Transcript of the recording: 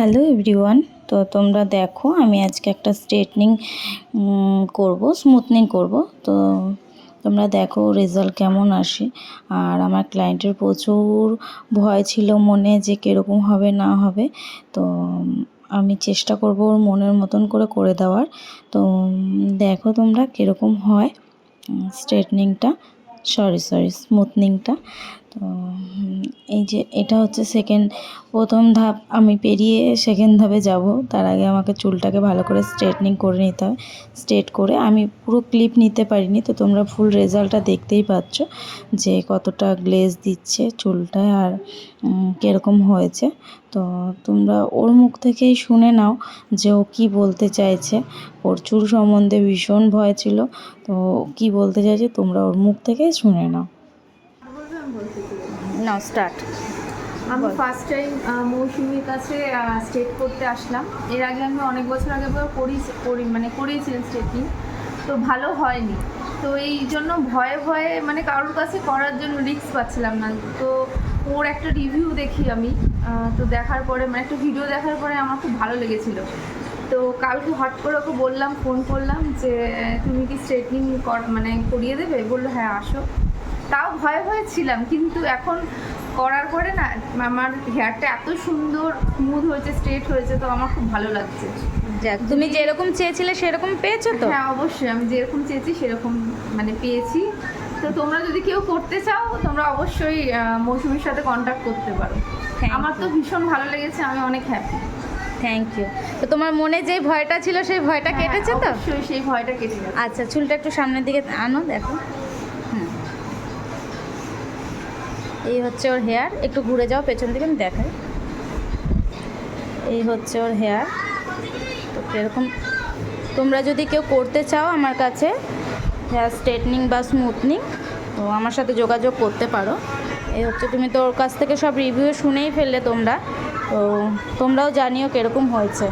Hello everyone. তো তোমরা দেখো, আমি আজকে একটা স্ট্রেটনিং করব, স্মুথনিং করব। তো তোমরা দেখো রেজাল্ট কেমন আসে। আর আমার ক্লায়েন্টের প্রচুর ভয় ছিল মনে যে কীরকম হবে, না হবে। তো আমি চেষ্টা করব ওর মনের মতন করে করে দেওয়ার। তো দেখো তোমরা কীরকম হয় স্ট্রেটনিংটা, সরি সরি, স্মুথনিংটা। তো এই যে এটা হচ্ছে সেকেন্ড প্রথম ধাপ আমি পেরিয়ে সেকেন্ড ধাপে যাব। তার আগে আমাকে চুলটাকে ভালো করে স্ট্রেটনিং করে নিতে হয়। স্ট্রেট করে আমি পুরো ক্লিপ নিতে পারিনি, তো তোমরা ফুল রেজাল্টটা দেখতেই পাচ্ছ যে কতটা গ্লেজ দিচ্ছে চুলটায় আর কীরকম হয়েছে। তো তোমরা ওর মুখ থেকেই শুনে নাও যে ও কী বলতে চাইছে। ওর চুল সম্বন্ধে ভীষণ ভয় ছিল, তো কী বলতে চাইছে তোমরা ওর মুখ থেকেই শুনে নাও বলবে আমি বলতে চাই। নাও স্টার্ট আমি ফার্স্ট টাইম মৌসুমীর কাছে স্টেট করতে আসলাম। এর আগে আমি অনেক বছর আগে করি করি মানে করিয়েছিলাম স্টেটিং তো ভালো হয়নি। তো এই জন্য ভয়ে ভয়ে মানে কারোর কাছে করার জন্য রিস্ক পাচ্ছিলাম না। তো ওর একটা রিভিউ দেখি আমি তো দেখার পরে মানে একটা ভিডিও দেখার পরে আমার খুব ভালো লেগেছিল। তো কালকে হট করে ওকে বললাম ফোন করলাম যে তুমি কি স্ট্রেটনিং কর মানে করিয়ে দেবে? বলল হ্যাঁ আসো। তাও ভয় ভয়ে ছিলাম কিন্তু এখন করার পরে না আমার হেয়ারটা এত সুন্দর স্মুথ হয়েছে স্ট্রেট হয়েছে তো আমার খুব ভালো লাগছে। তুমি যেরকম চেয়েছিলে সেরকম পেয়েছ তো? হ্যাঁ অবশ্যই আমি যেরকম চেয়েছি সেরকম মানে পেয়েছি। তো তোমরা যদি কেউ করতে চাও তোমরা অবশ্যই মৌসুমীর সাথে কন্ট্যাক্ট করতে পারো। আমার তো ভীষণ ভালো লেগেছে আমি অনেক হ্যাপি থ্যাংক ইউ তো তোমার মনে যে ভয়টা ছিল সেই ভয়টা কেটেছে তো? হ্যাঁ, সেই ভয়টা কেটে আচ্ছা চুলটা একটু সামনের দিকে আনো দেখো। এই হচ্ছে ওর হেয়ার একটু ঘুরে যাও, পেছন দিকে আমি দেখাই। এই হচ্ছে ওর হেয়ার তো এরকম তোমরা যদি কেউ করতে চাও আমার কাছে হেয়ার স্ট্রেটনিং বা স্মুথনিং তো আমার সাথে যোগাযোগ করতে পারো। এই হচ্ছে তুমি তো ওর কাছ থেকে সব রিভিউ শুনেই ফেললে তোমরা। তো তোমরাও জানিও কীরকম হয়েছে।